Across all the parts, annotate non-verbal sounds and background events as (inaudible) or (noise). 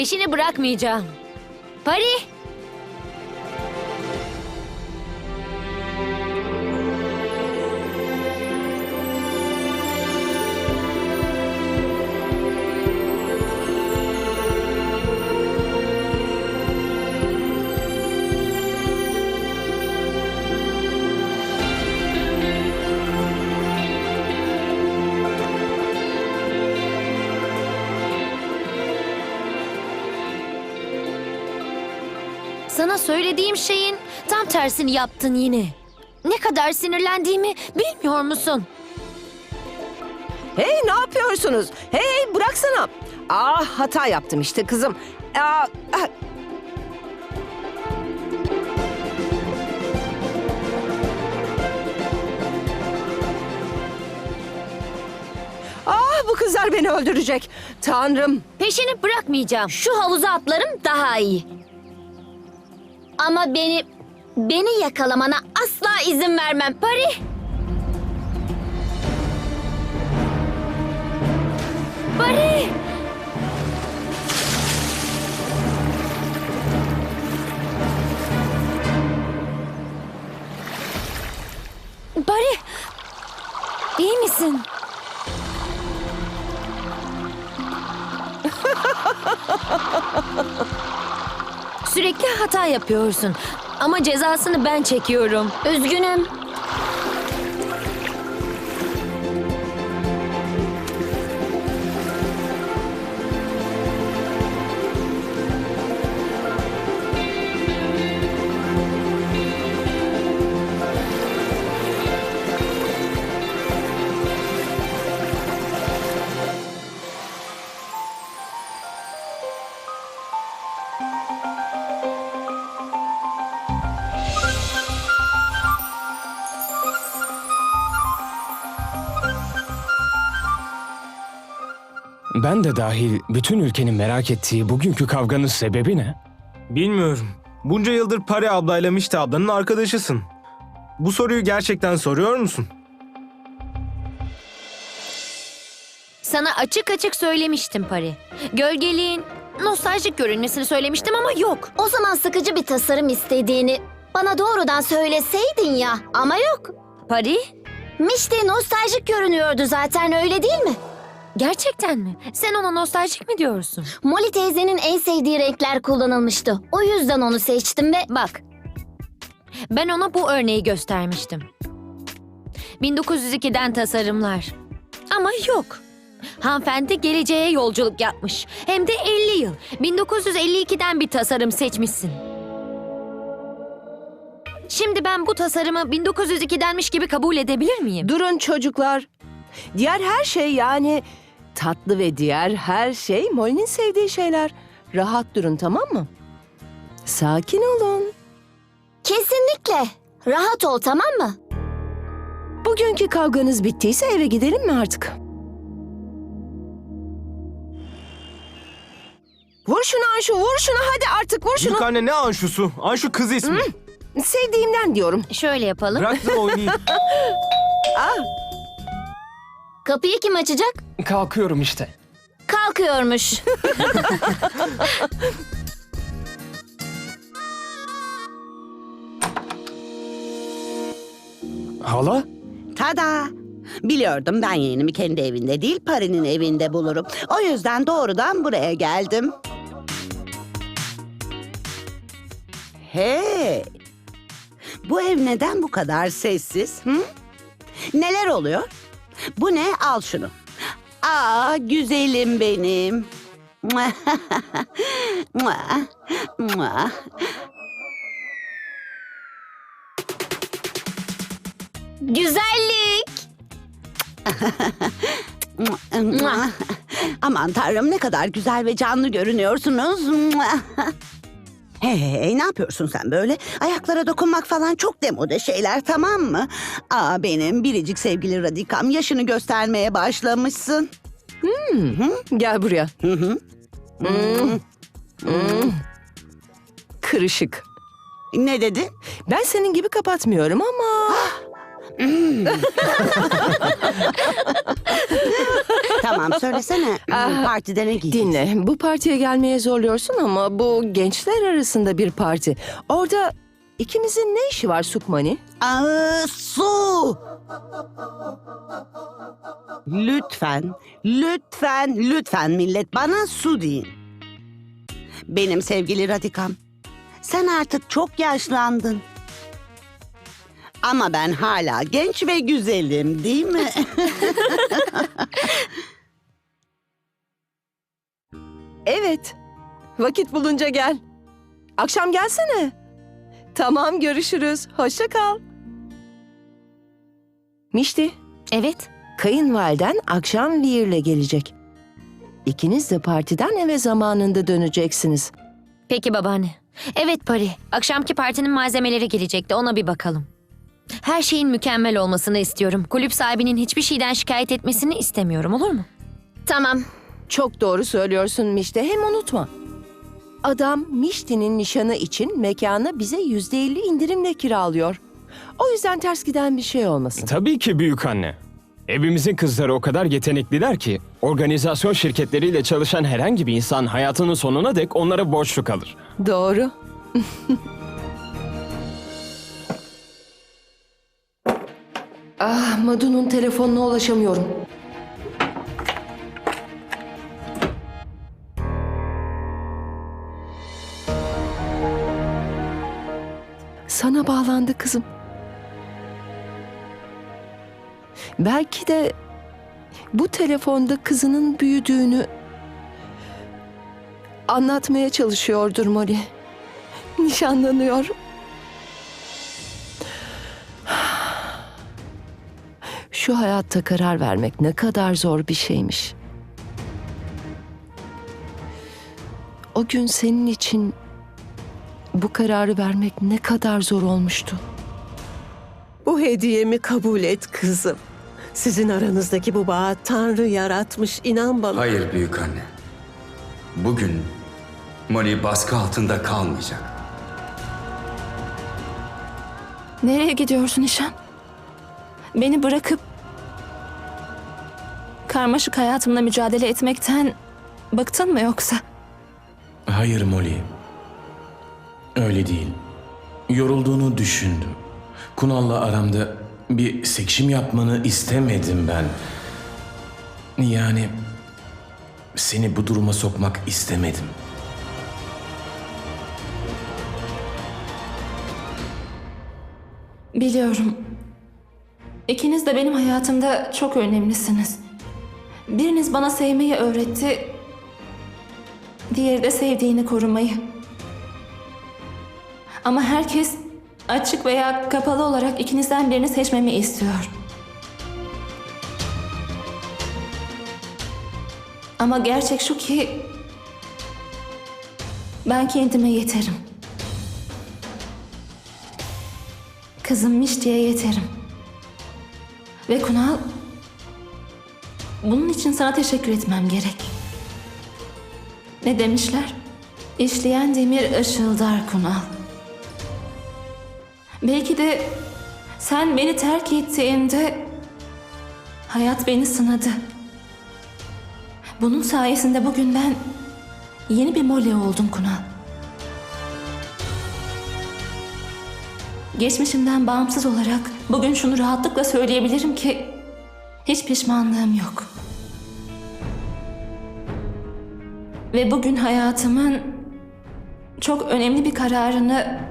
Peşini bırakmayacağım. Pari. Söylediğim şeyin tam tersini yaptın yine. Ne kadar sinirlendiğimi bilmiyor musun? Hey ne yapıyorsunuz? Hey bıraksana. Ah hata yaptım işte kızım. Aa, ah. Ah bu kızlar beni öldürecek. Tanrım. Peşini bırakmayacağım. Şu havuza atlarım daha iyi. Ama beni beni yakalamana asla izin vermem. Pari. Pari. Pari. İyi misin? (laughs) Sürekli hata yapıyorsun. Ama cezasını ben çekiyorum. Üzgünüm. Ben de dahil bütün ülkenin merak ettiği bugünkü kavganın sebebi ne? Bilmiyorum. Bunca yıldır Pari ablayla Mişte ablanın arkadaşısın. Bu soruyu gerçekten soruyor musun? Sana açık açık söylemiştim Pari. Gölgeliğin nostaljik görünmesini söylemiştim ama yok. O zaman sıkıcı bir tasarım istediğini bana doğrudan söyleseydin ya. Ama yok. Pari? Mişte nostaljik görünüyordu zaten öyle değil mi? Gerçekten mi? Sen ona nostaljik mi diyorsun? Molly teyzenin en sevdiği renkler kullanılmıştı. O yüzden onu seçtim ve Bak. Ben ona bu örneği göstermiştim. 1902'den tasarımlar. Ama yok. Hanımefendi geleceğe yolculuk yapmış. Hem de 50 yıl. 1952'den bir tasarım seçmişsin. Şimdi ben bu tasarımı 1902'denmiş gibi kabul edebilir miyim? Durun çocuklar. Diğer her şey yani tatlı ve diğer her şey Molly'nin sevdiği şeyler. Rahat durun tamam mı? Sakin olun. kesinlikle rahat ol tamam mı? Bugünkü kavganız bittiyse eve gidelim mi artık? Vur şunu Anşu, vur şunu hadi artık vur şunu. Büyük anne ne Anşu'su? Anşu kız ismi. Sevdiğimden diyorum. Şöyle yapalım. Bırak da oynayayım. Aa, (laughs) Kapıyı kim açacak? Kalkıyorum işte. Kalkıyormuş. (laughs) Hala? Tada! Biliyordum ben yeğenimi kendi evinde değil Pari'nin evinde bulurum. O yüzden doğrudan buraya geldim. Hey! Bu ev neden bu kadar sessiz? Hı? Neler oluyor? Bu ne? Al şunu. Aa güzelim benim. Güzellik. Aman tanrım ne kadar güzel ve canlı görünüyorsunuz. Mua. Hey ne yapıyorsun sen böyle? Ayaklara dokunmak falan çok demode şeyler tamam mı? Aa benim biricik sevgili radikam yaşını göstermeye başlamışsın. gel buraya. Hı hı. Kırışık. Ne dedi? Ben senin gibi kapatmıyorum ama... (laughs) tamam (laughs) söylesene. Ah, Partide ne giyeceksin? Dinle, bu partiye gelmeye zorluyorsun ama bu gençler arasında bir parti. Orada ikimizin ne işi var Sukmani? Aa, su! Lütfen, lütfen, lütfen millet bana su deyin. Benim sevgili Radikam, sen artık çok yaşlandın. Ama ben hala genç ve güzelim değil mi? (laughs) Evet, vakit bulunca gel. Akşam gelsene. Tamam, görüşürüz. Hoşça kal. Mişti, Evet. kayınvaliden akşam Lear'le gelecek. İkiniz de partiden eve zamanında döneceksiniz. Peki babaanne. Evet Pari. Akşamki partinin malzemeleri gelecekti. Ona bir bakalım. Her şeyin mükemmel olmasını istiyorum. Kulüp sahibinin hiçbir şeyden şikayet etmesini istemiyorum. Olur mu? Tamam. Çok doğru söylüyorsun Mişti. Hem unutma. Adam Mişti'nin nişanı için mekanı bize yüzde elli indirimle kiralıyor. O yüzden ters giden bir şey olmasın. Tabii ki büyük anne. Evimizin kızları o kadar yetenekliler ki organizasyon şirketleriyle çalışan herhangi bir insan hayatının sonuna dek onlara borçlu kalır. Doğru. (laughs) ah, Madu'nun telefonuna ulaşamıyorum. Sana bağlandı kızım. Belki de bu telefonda kızının büyüdüğünü anlatmaya çalışıyordur Molly. Nişanlanıyor. Şu hayatta karar vermek ne kadar zor bir şeymiş. O gün senin için bu kararı vermek ne kadar zor olmuştu. Bu hediyemi kabul et kızım. Sizin aranızdaki bu bağı Tanrı yaratmış inan bana. Hayır büyük anne. Bugün Molly baskı altında kalmayacak. Nereye gidiyorsun Nişan? Beni bırakıp karmaşık hayatımla mücadele etmekten bıktın mı yoksa? Hayır Molly. Öyle değil. Yorulduğunu düşündüm. Kunal'la aramda bir seçim yapmanı istemedim ben. Yani seni bu duruma sokmak istemedim. Biliyorum. İkiniz de benim hayatımda çok önemlisiniz. Biriniz bana sevmeyi öğretti. Diğeri de sevdiğini korumayı. Ama herkes açık veya kapalı olarak ikinizden birini seçmemi istiyor. Ama gerçek şu ki ben kendime yeterim. Kızım Mişti'ye yeterim. Ve Kunal, bunun için sana teşekkür etmem gerek. Ne demişler? İşleyen demir ışıldar Kunal. Belki de sen beni terk ettiğinde hayat beni sınadı. Bunun sayesinde bugün ben yeni bir Molly oldum Kunal. Geçmişimden bağımsız olarak bugün şunu rahatlıkla söyleyebilirim ki hiç pişmanlığım yok. Ve bugün hayatımın çok önemli bir kararını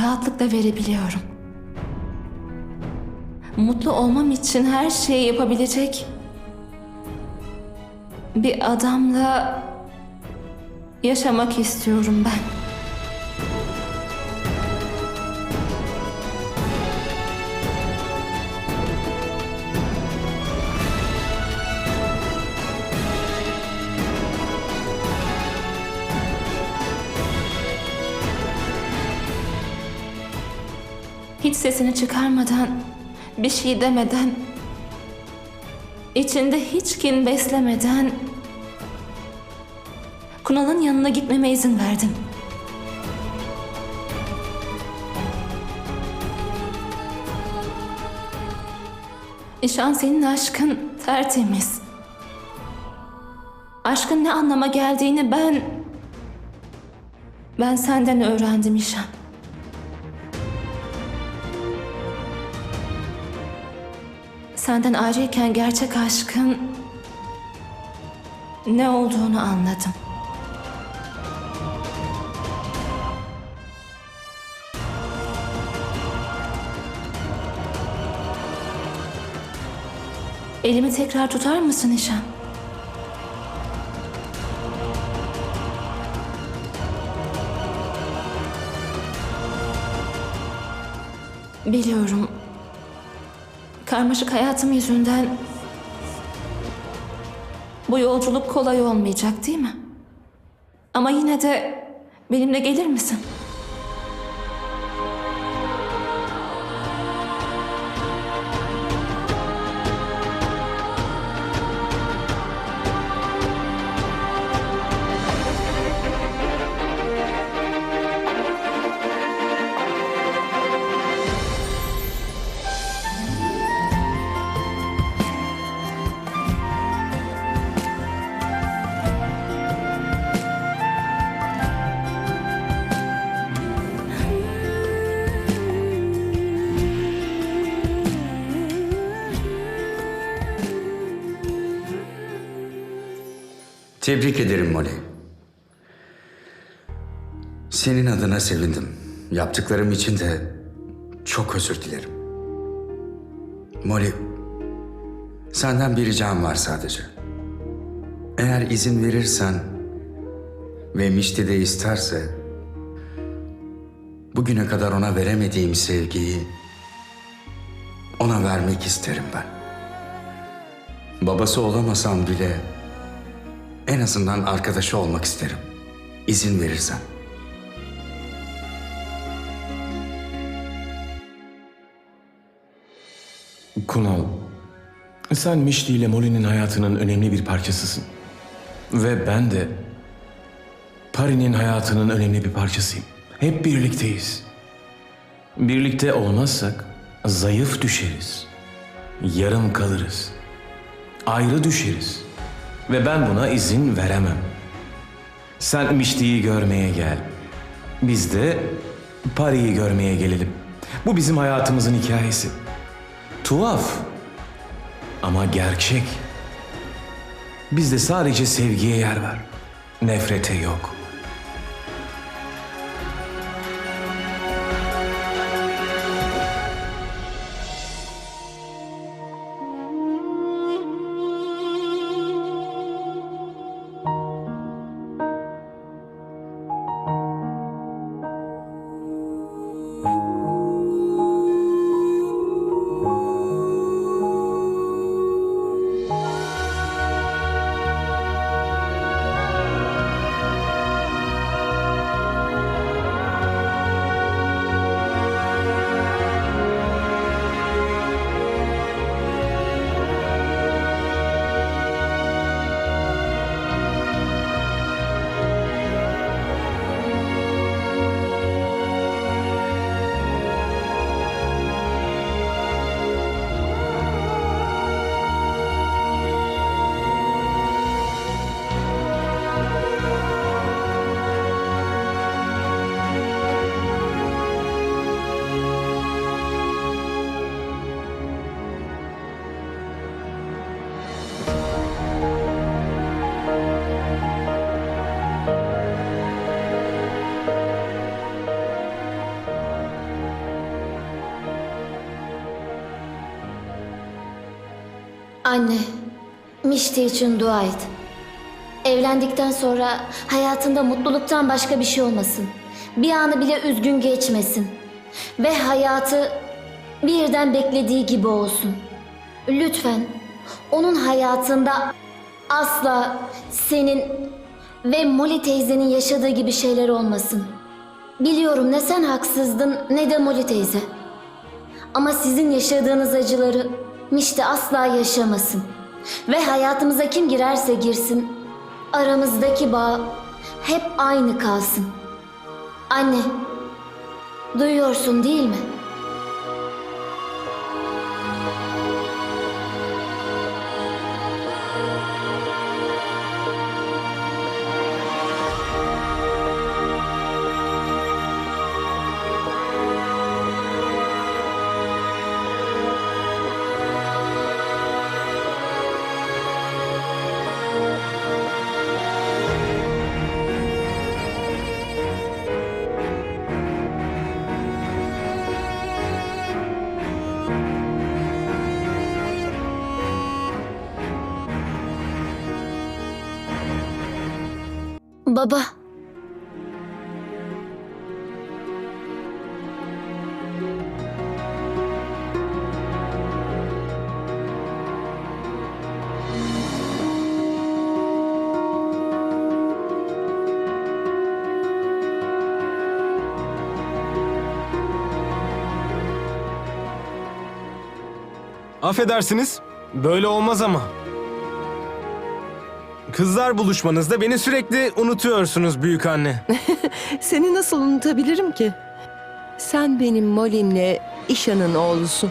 rahatlıkla verebiliyorum. Mutlu olmam için her şeyi yapabilecek bir adamla yaşamak istiyorum ben. Hiç sesini çıkarmadan, bir şey demeden, içinde hiç kin beslemeden Kunal'ın yanına gitmeme izin verdin. İşan senin aşkın tertemiz. Aşkın ne anlama geldiğini ben... Ben senden öğrendim İşan. Senden ayrıyken gerçek aşkın ne olduğunu anladım. Elimi tekrar tutar mısın İşan? Biliyorum. Karmaşık hayatım yüzünden bu yolculuk kolay olmayacak değil mi? Ama yine de benimle gelir misin? Tebrik ederim Molly. Senin adına sevindim. Yaptıklarım için de çok özür dilerim. Molly, senden bir ricam var sadece. Eğer izin verirsen ve Mişti de isterse bugüne kadar ona veremediğim sevgiyi ona vermek isterim ben. Babası olamasam bile en azından arkadaşı olmak isterim. İzin verirsen. Kunal, sen Mişli ile Molly'nin hayatının önemli bir parçasısın. Ve ben de Pari'nin hayatının önemli bir parçasıyım. Hep birlikteyiz. Birlikte olmazsak zayıf düşeriz. Yarım kalırız. Ayrı düşeriz. Ve ben buna izin veremem. Sen Mişli'yi görmeye gel. Biz de Pari'yi görmeye gelelim. Bu bizim hayatımızın hikayesi. Tuhaf ama gerçek. Bizde sadece sevgiye yer var. Nefrete yok. Anne, Mişti için dua et. Evlendikten sonra hayatında mutluluktan başka bir şey olmasın. Bir anı bile üzgün geçmesin. Ve hayatı birden beklediği gibi olsun. Lütfen onun hayatında asla senin ve Molly teyzenin yaşadığı gibi şeyler olmasın. Biliyorum ne sen haksızdın ne de Molly teyze. Ama sizin yaşadığınız acıları Mişti asla yaşamasın. Ve hayatımıza kim girerse girsin, aramızdaki bağ hep aynı kalsın. Anne, duyuyorsun değil mi? Baba. Affedersiniz. Böyle olmaz ama. Kızlar buluşmanızda beni sürekli unutuyorsunuz büyük anne. (laughs) Seni nasıl unutabilirim ki? Sen benim Molly'nle İşan'ın oğlusun.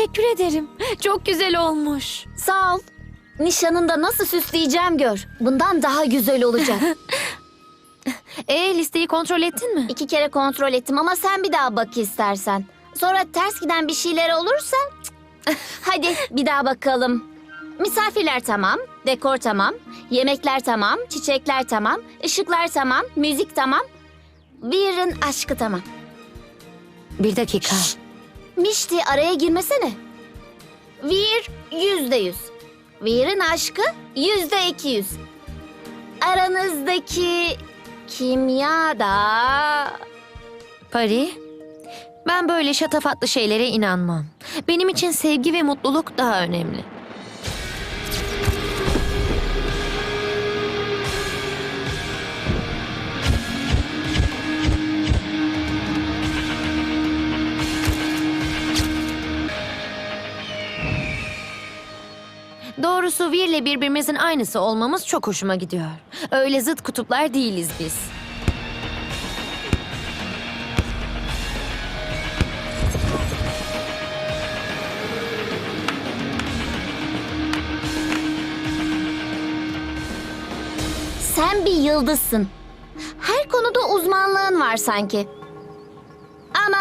Teşekkür ederim. Çok güzel olmuş. Sağ ol. Nişanında nasıl süsleyeceğim gör. Bundan daha güzel olacak. (laughs) E listeyi kontrol ettin mi? İki kere kontrol ettim ama sen bir daha bak istersen. Sonra ters giden bir şeyler olursa... cık. Hadi bir daha bakalım. Misafirler tamam, dekor tamam, yemekler tamam, çiçekler tamam, ışıklar tamam, müzik tamam. Weir'ın aşkı tamam. Bir dakika. Mişti araya girmesene. Weir yüzde yüz. Weir'ın aşkı yüzde iki yüz. Aranızdaki kimya da... Pari, ben böyle şatafatlı şeylere inanmam. Benim için sevgi ve mutluluk daha önemli. Doğrusu Vir'le birbirimizin aynısı olmamız çok hoşuma gidiyor. Öyle zıt kutuplar değiliz biz. Sen bir yıldızsın. Her konuda uzmanlığın var sanki. Ama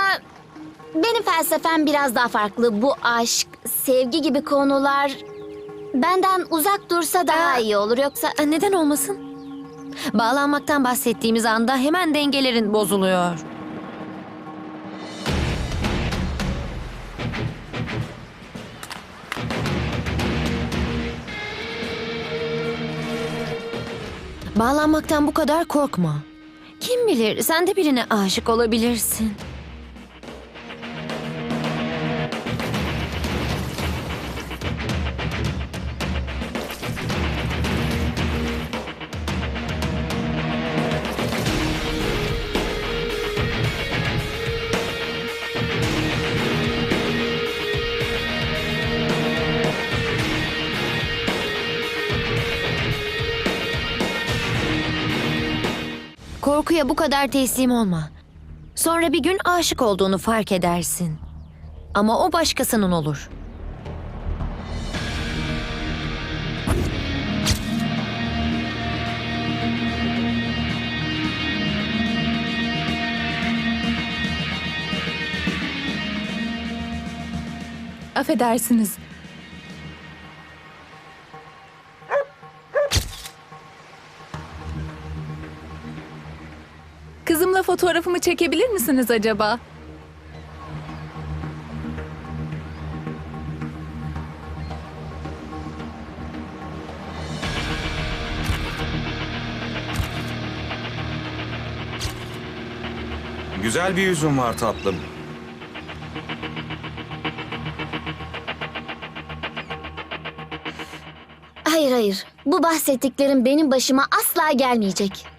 benim felsefem biraz daha farklı. Bu aşk, sevgi gibi konular benden uzak dursa daha iyi olur. Yoksa Neden olmasın? Bağlanmaktan bahsettiğimiz anda hemen dengelerin bozuluyor. Bağlanmaktan bu kadar korkma. Kim bilir sen de birine aşık olabilirsin. Korkuya bu kadar teslim olma. Sonra bir gün aşık olduğunu fark edersin. Ama o başkasının olur. Affedersiniz. Fotoğrafımı çekebilir misiniz acaba? Güzel bir yüzün var tatlım. hayır hayır. Bu bahsettiklerim benim başıma asla gelmeyecek.